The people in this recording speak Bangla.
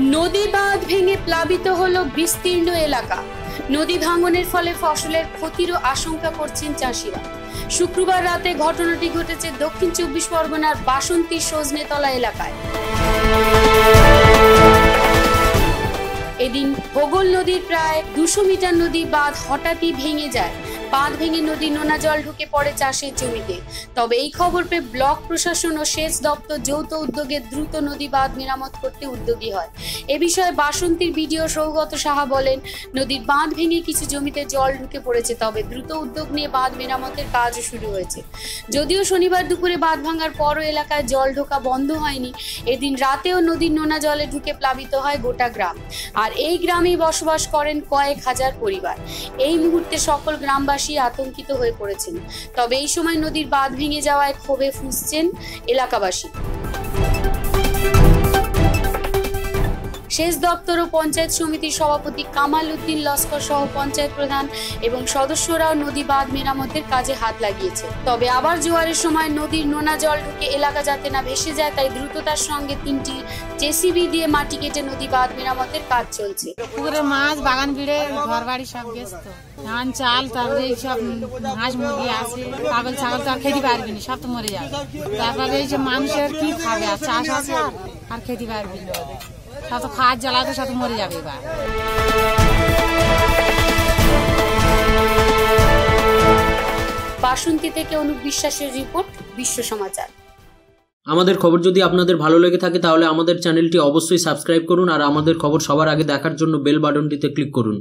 নদী বাঁধ ভেঙে প্লাবিত হল বিস্তীর্ণ এলাকা। নদী ভাঙনের ফলে ফসলের ক্ষতিরও আশঙ্কা করছেন চাষিরা। শুক্রবার রাতে ঘটনাটি ঘটেছে দক্ষিণ চব্বিশ পরগনার বাসন্তী সজনেতলা এলাকায়। ভোগল নদীর প্রায় দুশো মিটার নদী বাঁধ হঠাৎই ভেঙে যায়। বাঁধ ভেঙে নদী নোনা জল ঢুকে পড়ে চাষের জমিতে। তবে এই খবর পেয়ে ব্লক প্রশাসন ও সেচ দপ্তর যৌথ উদ্যোগে দ্রুত নদী বাঁধ মেরামত করতে উদ্যোগী হয়। এ বিষয়ে বাসন্তীর বিডিও সৌগত সাহা বলেন, নদীর বাঁধ ভেঙে কিছু জমিতে জল ঢুকে পড়েছে, তবে দ্রুত উদ্যোগ নিয়ে বাঁধ মেরামতের কাজও শুরু হয়েছে। যদিও শনিবার দুপুরে বাঁধ ভাঙার পরও এলাকায় জল ঢোকা বন্ধ হয়নি, এদিন রাতেও নদীর নোনা জলে ঢুকে প্লাবিত হয় গোটা গ্রাম। আর এই গ্রামেই বসবাস করেন কয়েক হাজার পরিবার। এই মুহূর্তে সকল গ্রামবাসী আতঙ্কিত হয়ে পড়েছেন। তবে এই সময় নদীর বাঁধ ভেঙে যাওয়ায় ক্ষোভে ফুঁসছেন এলাকাবাসী। সেচ দপ্তর ও পঞ্চায়েত সমিতির সভাপতি কামাল উদ্দিন লস্কর সহ পঞ্চায়েত প্রধান এবং সদস্যরাও নদী বাঁধ মেরামতের কাজে হাত লাগিয়েছে। তবে আবার জোয়ারের সময় নদীর নোনা জল ঢুকে এলাকা যাতে না ভেসে যায়, তাই দ্রুততার সঙ্গে তিনটি জেসিবি দিয়ে মাটি কেটে নদী বাঁধ মেরামতের কাজ চলছে। পুকুরে মাছ, বাগান বিড়ে ঘর বাড়ি সব ব্যস্ত। ধান, চাল তারপরে সব হাঁস মুরগি আছে পাগল ছাগল তো আর খেতে পারবি সব তো মরে যাবে। তারপরে এই যে মানুষের কি খাবে, আর চাষ আছে আর খেতে পারবি না। সব তো খাওয়ার জ্বালা তো সাথে মরে যাবে এবার। বাসন্তী থেকে অনুপ বিশ্বাসের রিপোর্ট বিশ্ব সমাচার। আমাদের খবর যদি আপনাদের ভালো লেগে থাকে তাহলে আমাদের চ্যানেলটি অবশ্যই সাবস্ক্রাইব করুন আর আমাদের খবর সবার আগে দেখার জন্য বেল বাটনটিতে ক্লিক করুন।